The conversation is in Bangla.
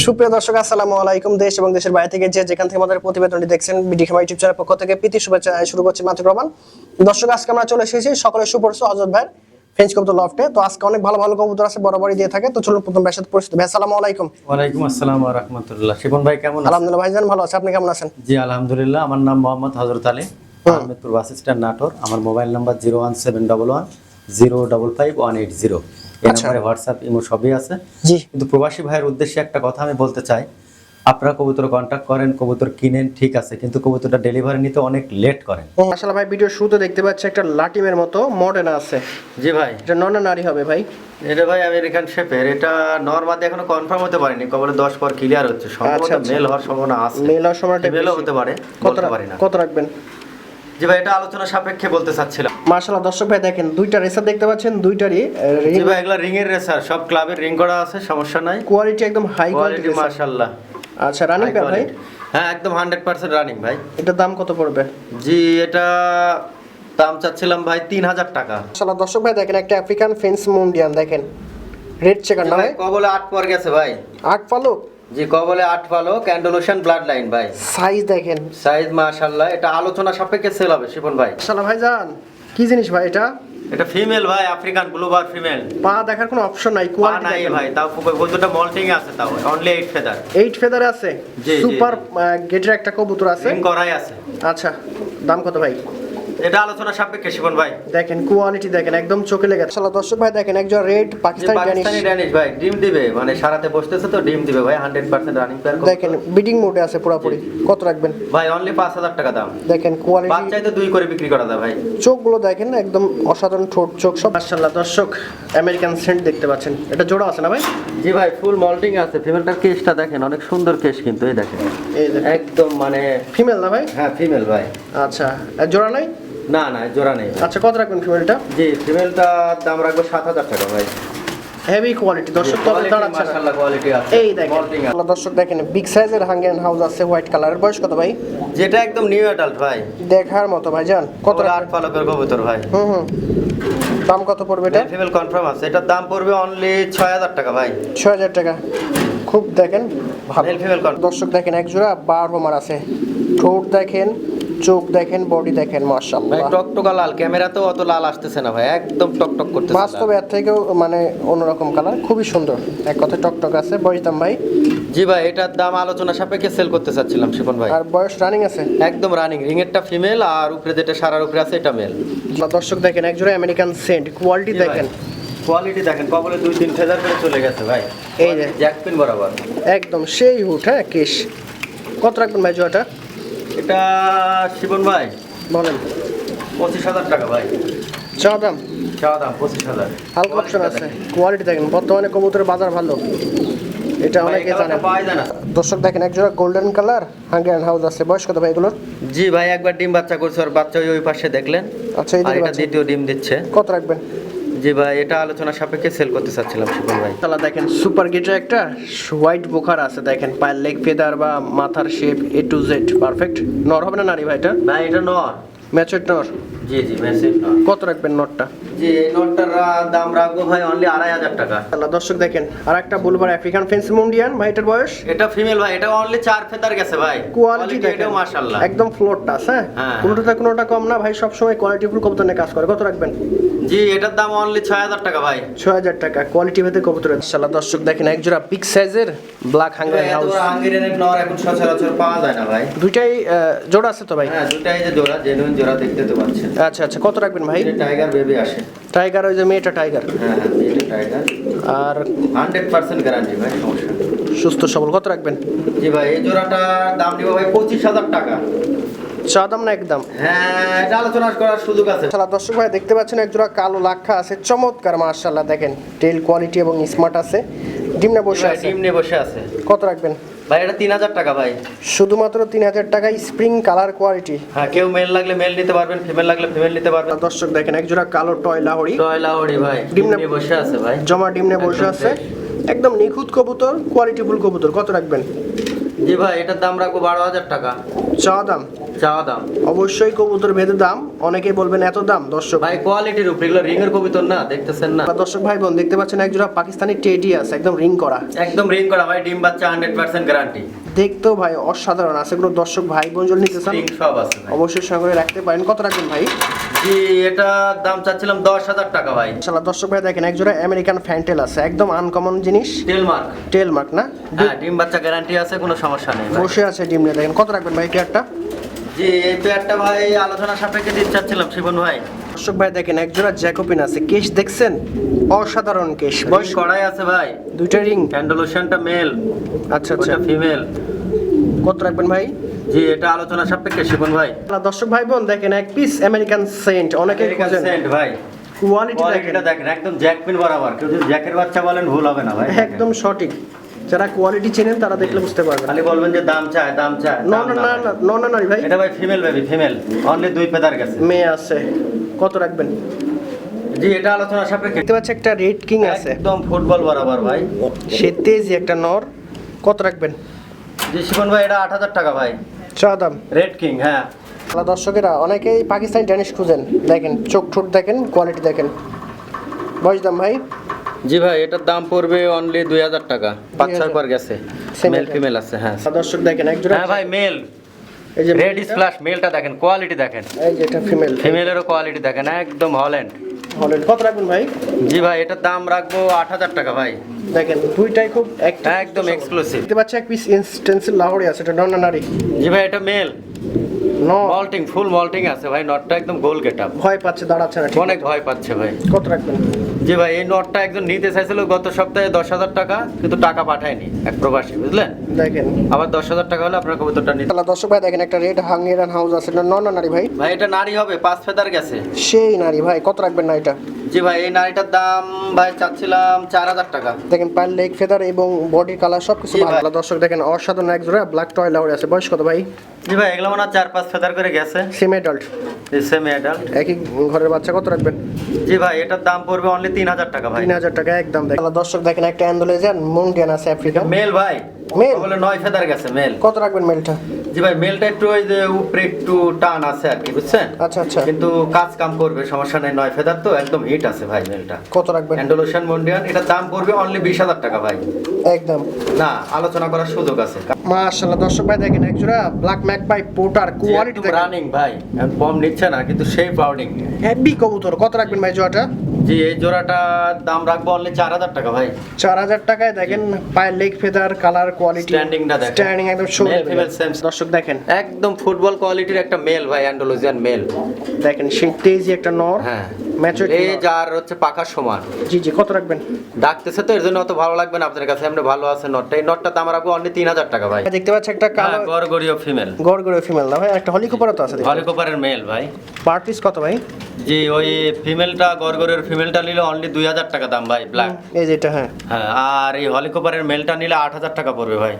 সুপ্রিয় দর্শক আসসালামু আলাইকুম। দেশ এবং দেশের বাইরে থেকে যে যেখান থেকে আমাদের প্রতিবেদনটি দেখছেন বিডি খেমা ইউটিউব চ্যানেল পক্ষ থেকে প্রীতি শুভেচ্ছা শুরু করছি মাত্র রহমান। দর্শক আজকে আমরা চলে এসেছি সকলের সুপরিচিত হজরত ভাইয়ের ফ্রেঞ্চ কবুতর লফটে তো আজকে অনেক ভালো ভালো কবুতর আছে বরাবরই দিয়ে থাকে। তো চলুন প্রথম সাথে পরিচিত ভাই। আসসালামু আলাইকুম। ওয়ালাইকুম আসসালাম ওয়া রাহমাতুল্লাহ। শিবন ভাই কেমন আছেন? আলহামদুলিল্লাহ ভাইজান ভালো আছে। আপনি কেমন আছেন? জি আলহামদুলিল্লাহ। আমার নাম Mohammad Hazrat Ali. Ahmedpur bus stand Natore. আমার mobile number zero one seven double one zero double five one eight zero. এই আচ্ছা। নাম্বারে হোয়াটসঅ্যাপ ইমো সবই আছে। জি। কিন্তু প্রবাসী ভাইয়ের উদ্দেশ্যে একটা কথা আমি বলতে চাই। আপনারা কবুতর কন্ট্যাক্ট করেন কবুতর কিনেন ঠিক আছে। কিন্তু কবুতরটা ডেলিভারি নিতে অনেক লেট করেন। আসলে ভাই ভিডিও শুরুতে দেখতে পাচ্ছি একটা লাটিমের মতো মডেল আছে। জি ভাই। এটা নন নারী হবে ভাই। এটা ভাই আমেরিকান শেপের। এটা নর্মাদি এখনও কনফার্ম হতে পারেনি। কবলে দশ পর ক্লিয়ার হচ্ছে। সম্ভবত আচ্ছা, আচ্ছা। মেল হওয়ার সম্ভাবনা আছে। মেল হওয়ার সময়টা মেলও হতে পারে কত পারি না। কত রাখবেন? জি ভাই এটা আলোচনা সাপেক্ষে বলতে চাচ্ছিলাম। মার্শাল্লাহ দর্শক ভাই দেখেন দুইটা রেসার দেখতে পাচ্ছেন দুইটারই জি ভাই এগুলা রিং এর রেসার সব ক্লাবের রিং করা আছে সমস্যা নাই। কোয়ালিটি একদম হাই কোয়ালিটি মাশাআল্লাহ। আচ্ছা রানিং পেয়ার ভাই? হ্যাঁ একদম হান্ড্রেড পার্সেন্ট রানিং ভাই। এটার দাম কত পড়বে? জি এটা দাম চাচ্ছিলাম ভাই তিন হাজার টাকা। মাশাল্লাহ দর্শক ভাই দেখেন একটা আফ্রিকান ফেন্স মুন্ডিয়ান দেখেন। রেড চেকার না ভাই? কবলে আট পর গেছে ভাই। আট পালক? জি কবলে আট পালো ক্যান্ডোলেশন ব্লাড লাইন ভাই। সাইজ দেখেন। সাইজ মাশাআল্লাহ এটা আলোচনা সাপেক্ষে সেল হবে শিপন ভাই। মাশাল্লাহ ভাই জান কি জিনিস ভাই এটা? এটা ফিমেল ভাই আফ্রিকান ব্লুবার ফিমেল পা দেখার কোনো অপশন নাই কোয়ালিটি নাই ভাই তাও বন্ধুটা মল্টিং আছে তাও only eight feather eight feather আছে? সুপার গেটের একটা কবুতর আছে? করাই আছে। আচ্ছা দাম কত ভাই? এটা আলোচনা সাপেক্ষে শিপন ভাই। দেখেন কোয়ালিটি দেখেন একদম চোখে লেগে মাশাল্লাহ দর্শক ভাই দেখেন একজন red Pakistani Danish Pakistani Danish ভাই ডিম দিবে মানে সারাতে বসতেছে তো ডিম দিবে ভাই হান্ড্রেড পার্সেন্ট রানিং পেয়ার দেখেন বিডিং মোডে আছে পুরোপুরি। কত রাখবেন? ভাই অনলি পাঁচ হাজার টাকা দাম। দেখেন কোয়ালিটি বাচ্চাই তো দুই করে বিক্রি করা যায় ভাই। চোখগুলো দেখেন একদম অসাধারণ ঠোঁট চোখ সব। মাশাআল্লাহ দর্শক আমেরিকান সেন্ট দেখতে পাচ্ছেন। এটা জোড়া আছে না ভাই? জি ভাই ফুল মল্টিং আছে। ফিমেলটার কেসটা দেখেন অনেক সুন্দর কেস কিন্তু এই দেখেন। এই একদম মানে ফিমেল না ভাই? হ্যাঁ ফিমেল ভাই। আচ্ছা আর জোড়া নাই? না না জোড়া নেই আচ্ছা কত রাখবেন ফিমেলটা জি ফিমেলটার দাম রাখব সাত হাজার টাকা ভাই। হেভি কোয়ালিটি দর্শক কোয়ালিটি আছে। এই দেখেন দর্শক দেখেন বিগ সাইজের হাঙ্গেন হাউস আছে হোয়াইট কালারের বয়স কত ভাই? যেটা একদম নিউ অ্যাডাল্ট ভাই। দেখার মতো ভাই জান কত আট পালকের কবুতর ভাই। হুম হুম। দাম কত পড়বে এটা? ফিমেল কনফার্ম আছে। এটার দাম পড়বে অনলি ছয় হাজার টাকা ভাই। ছয় হাজার টাকা। খুব দেখেন ভালো। দর্শক দেখেন এক জোড়া বার হোমার আছে। ঠোঁট দেখেন চোখ দেখেন বডি দেখেন ভাই মাশাআল্লাহ টকটকা লাল। ক্যামেরাতেও অত লাল আসতেছে না ভাই একদম টকটক করতেছে বাস্তবে এর থেকেও মানে অন্যরকম কালার খুবই সুন্দর। এক কথা টকটক আছে। বয়সদাম ভাই? জি ভাই এটার দাম আলোচনা সাপেক্ষে সেল করতে চাচ্ছিলাম শিপন ভাই। আর বয়স রানিং আছে? একদম রানিং রিং এরটা ফিমেল আর উপরে যেটা সারার উপরে আছে এটা মেল দর্শক দেখেন এক জোড়া আমেরিকান সেন্ট কোয়ালিটি দেখেন। কোয়ালিটি দেখেন কবলে দুই তিন ফেজার করে চলে গেছে ভাই। এই যে। জ্যাকপিন বরাবর। একদম সেই হুট হ্যাঁ কেশ। কত রাখবেন ভাই জোড়াটা? এটা শিবন ভাই। বলেন। পঁচিশ হাজার টাকা ভাই। চা দাম? চাওয়া দাম পঁচিশ হাজার। হালকা অপশন আছে। কোয়ালিটি দেখেন। বর্তমানে কবুতরের বাজার ভালো। এটা অনেকে জানেন। পাওয়া যায় না। দর্শক দেখেন এক জোড়া গোল্ডেন কালার হাঙ্গের হাউস আছে। বয়স কত ভাই এগুলোর? জি ভাই একবার ডিম বাচ্চা করছে আর বাচ্চা ওই পাশে দেখলেন। আচ্ছা এই এটা দ্বিতীয় ডিম দিচ্ছে। কত রাখবেন? জি ভাই এটা আলোচনা সাপেক্ষে সেল করতে চাচ্ছিলাম শিবন ভাই। তাহলে দেখেন সুপার গেটের একটা হোয়াইট বোখার আছে দেখেন পায়ের লেগ ফেদার বা মাথার shape A to Z perfect নর হবে না নারী ভাই এটা? ভাই এটা নর। ম্যাচের নর। জি জি নর কত রাখবেন নটটা জি এই নটটার দাম রাখব ভাই অনলি আড়াই হাজার টাকা। তাহলে দর্শক দেখেন আর একটা বুলবার আফ্রিকান ফেন্স মুন্ডিয়ান ভাই এটার বয়স? এটা ফিমেল ভাই এটা অনলি চার ফেদার গেছে ভাই। কোয়ালিটি দেখেন মাশাআল্লাহ। একদম ফ্লোর টাস হ্যাঁ? হ্যাঁ। কোনোটা কম না ভাই সবসময় কোয়ালিটি ফুল কবুতর নিয়ে কাজ করে। কত রাখবেন? জি এটার দাম অনলি ছয় হাজার টাকা ভাই। ছয় হাজার টাকা কোয়ালিটি ভেদে কবুতরের। ইনশাল্লাহ দর্শক দেখেন এক জোড়া বিগ সাইজের ব্ল্যাক হাঙ্গার হাউস হাঙ্গেরিয়ানের নর এখন সচরাচর পাওয়া যায় না ভাই। দুইটাই জোড়া আছে তো ভাই? হ্যাঁ দুটাই যে জোড়া জেনুইন জোড়া দেখতে তো পাচ্ছেন। আচ্ছা আচ্ছা। কত রাখবেন ভাই? টাইগার বেবি আসে। টাইগার ওই যে মেয়েটা টাইগার হ্যাঁ হ্যাঁ টাইগার আর হান্ড্রেড পার্সেন্ট গ্যারান্টি ভাই সমস্যা সুস্থ সবল কত রাখবেন? জি ভাই এই জোড়াটার দাম নিব ভাই পঁচিশ হাজার টাকা। চা দাম না একদম? হ্যাঁ এটা আলোচনা করার সুযোগ আছে। দর্শক ভাই দেখতে পাচ্ছেন এক জোড়া কালো লাক্ষা আছে চমৎকার মাশাআল্লাহ। দেখেন টেল কোয়ালিটি এবং স্মার্ট আছে। ডিমনা বসে আছে। টিম বসে আছে। কত রাখবেন? ভাই এটা তিন হাজার টাকা ভাই। শুধুমাত্র তিন হাজার টাকা স্প্রিং কালার কোয়ালিটি হ্যাঁ কেউ মেল লাগলে মেল নিতে পারবেন ফিমেল লাগলে ফিমেল নিতে পারবেন। দর্শক দেখেন এক জোড়া কালো টয় লাহড়ি টয়লাহরি ভাই ডিম ডিম বসে আছে ভাই। জমা ডিমনে বসে আছে। একদম নিখুঁত কবুতর কোয়ালিটি ফুল কবুতর। কত রাখবেন? জি ভাই এটার দাম রাখব বারো হাজার টাকা। চা দাম? চাওয়া দাম? অবশ্যই কবুতর ভেদে দাম। অনেকেই বলবেন এত দাম দর্শক। ভাই কোয়ালিটির উপরে। এগুলো রিং এর কবিতর না দেখতেছেন না। দর্শক ভাই বোন দেখতে পাচ্ছেন একজোড়া পাকিস্তানি টেডি আছে একদম রিং করা। একদম রিং করা ভাই ডিম বাচ্চা হান্ড্রেড পার্সেন্ট গ্যারান্টি দেখতেও ভাই অসাধারণ আছে এগুলো দর্শক ভাই বোন যদি নিতে চান সব আছে অবশ্যই সঙ্গে রাখতে পারেন। কত রাখবেন ভাই? জি এটা দাম চাচ্ছিলাম দশ হাজার টাকা ভাই। ইনশাআল্লাহ দর্শক ভাই দেখেন একজোড়া আমেরিকান ফ্যান্টেল আছে একদম আনকমন জিনিস। টেল মার্ক টেল মার্ক না? হ্যাঁ ডিম বাচ্চা গ্যারান্টি আছে কোনো সমস্যা নেই। বসে আছে ডিম নিয়ে দেখেন কত রাখবেন ভাই পেয়ারটা জি এই পেয়ারটা ভাই আলোচনা সাপেক্ষে দিতে চাচ্ছিলাম শিবন ভাই। দর্শক ভাই দেখেন একজোড়া জ্যাকোপিন আছে। কেশ দেখছেন? অসাধারণ কেশ। বয়স কড়াই আছে ভাই। দুইটা রিং। ক্যান্ডোলোশনটা মেল আচ্ছা আচ্ছা। ফিমেল কত রাখবেন ভাই? জি এটা আলোচনা সাপেক্ষে শিবন ভাই। আল্লাহ, দর্শক ভাই বোন দেখেন এক পিস আমেরিকান সেন্ট অনেকে খোঁজেন। সেন্ট ভাই। কোয়ালিটিটা দেখেন। একদম জ্যাকপিন বরাবর। কেউ যদি জ্যাকের বাচ্চা বলেন ভুল হবে না ভাই। একদম সঠিক। যারা কোয়ালিটি চেনেন তারা দেখলে বুঝতে পারবেন। খালি বলবেন যে দাম চায় দাম চায় না না না না। না না ভাই। এটা ভাই ফিমেল বেবি ফিমেল অনলি দুই পেদার গেছে। মেয়ে আছে। কত রাখবেন? জি এটা আলোচনা সাপেক্ষে। দেখতে পাচ্ছি একটা রেড কিং আছে। একদম ফুটবল বরাবর ভাই। সে তেজি একটা নর। কত রাখবেন? জি শিবন ভাই এটা আট হাজার টাকা ভাই। চা দাম। রেড কিং হ্যাঁ। আল্লাহ, দর্শকেরা অনেকেই পাকিস্তানি ড্যানিশ খুঁজেন। দেখেন চোখ ঠোঁট দেখেন কোয়ালিটি দেখেন। বয়স দাম ভাই? জি ভাই এটার দাম পড়বে অনলি দুই হাজার টাকা। পাঁচ ছয় পর গেছে। মেল ফিমেল আছে হ্যাঁ। আল্লাহ, দর্শক দেখেন একজোড়া হ্যাঁ ভাই মেল এই যে রেড স্প্লাশ মেলটা দেখেন কোয়ালিটি দেখেন। এই যে এটা ফিমেল ফিমেলেরও কোয়ালিটি দেখেন একদম হল্যান্ড হলেন কত রাখবেন ভাই? জি ভাই এটার দাম রাখব আট হাজার টাকা ভাই। দেখেন দুইটাই খুব একটা একদম এক্সক্লুসিভ দেখতে পাচ্ছি এক পিস ইনস্টেন্সিল লাহোরে আছে এটা নর না নারী। জি ভাই এটা মেল মল্টিং ফুল মল্টিং আছে ভাই নটটা একদম গোল গেট ভয় পাচ্ছে দাঁড়াচ্ছে না অনেক ভয় পাচ্ছে ভাই। কত রাখবেন? জি ভাই এই নটটা একজন নিতে চাইছিল গত সপ্তাহে দশ হাজার টাকা কিন্তু টাকা পাঠায়নি এক প্রবাসী বুঝলেন? দেখেন। আবার দশ হাজার টাকা হলে আপনার কবুতরটা নিতে তাহলে দর্শক ভাই দেখেন একটা রেড হাঙ্গেরিয়ান হাউস আছে। এটা নর না নারী ভাই। ভাই এটা নারী হবে পাঁচ ফেদার গেছে। সেই নারী ভাই কত রাখবেন না এটা? জি ভাই এই নারীটার দাম ভাই চাচ্ছিলাম চার হাজার টাকা। দেখেন পায়ের লেগ ফেদার এবং বডি কালার সব কিছু ভালো। দর্শক দেখেন অসাধারণ এক জোড়া ব্ল্যাক টয় লাউরে আছে। বয়স কত ভাই? জি ভাই এগুলো মনে চার পাঁচ ফেদার করে গেছে। সেম অ্যাডাল্ট সেমি অ্যাডাল্ট একই ঘরের বাচ্চা কত রাখবেন? জি ভাই এটার দাম পড়বে অনলি তিন হাজার টাকা ভাই। তিন হাজার টাকা একদম দেখেন। দর্শক দেখেন একটা অ্যান্ডোলেজিয়ান মুন্ডিয়ান আছে আফ্রিকা মেল ভাই। Male? বলে নয় ফেদার গেছে মেল কত রাখবেন মেলটা জি ভাই মেলটা একটু ওই যে উপরে একটু টান আছে আর কি বুঝছেন? আচ্ছা আচ্ছা। কিন্তু কাজ কাম করবে সমস্যা নেই নয় ফেদার তো একদম হিট আছে ভাই মেলটা কত রাখবেন? অ্যান্ডোলোশন মন্ডিয়ান এটার দাম পড়বে অনলি বিশ হাজার টাকা ভাই। একদম। না আলোচনা করার সুযোগ আছে। মাশাআল্লাহ দর্শক ভাই দেখেন এক জোড়া black magpie pouter quality running ভাই ফর্ম নিচ্ছে না কিন্তু সেই পাউডিং হেভি কবুতর কত রাখবেন ভাই জোড়াটা? জি এই জোড়াটার দাম রাখব অনলি চার হাজার টাকা ভাই। চার হাজার টাকায় দেখেন পায়ের লেগ ফেদার কালার কোয়ালিটি Standing-টা দেখেন। স্ট্যান্ডিং একদম শো দর্শক দেখেন। একদম ফুটবল কোয়ালিটির একটা মেল ভাই অ্যান্ডোলোজিয়ান মেল দেখেন সেই তেজি একটা নর হ্যাঁ। ম্যাচুরিটি এই যার হচ্ছে পাখার সমান। জি জি কত রাখবেন? ডাকতেছে তো এর জন্য অত ভালো লাগবে না আপনার কাছে এমনি ভালো আছে নটটা। এই নটটা দাম রাখব অনলি তিন হাজার টাকা ভাই। দেখতে পাচ্ছি একটা কালো গড়গড়িও ফিমেল গড় গড়ে ফিমেল না ভাই একটা হলিকপারও তো আছে হলিকপারের মেল ভাই। পার কত ভাই? জি ওই ফিমেলটা গরগরের ফিমেলটা নিলে অনলি দুই হাজার টাকা দাম ভাই ব্ল্যাক এই যেটা হ্যাঁ। হ্যাঁ আর এই হলিকপারের মেলটা নিলে আট হাজার টাকা পড়বে ভাই।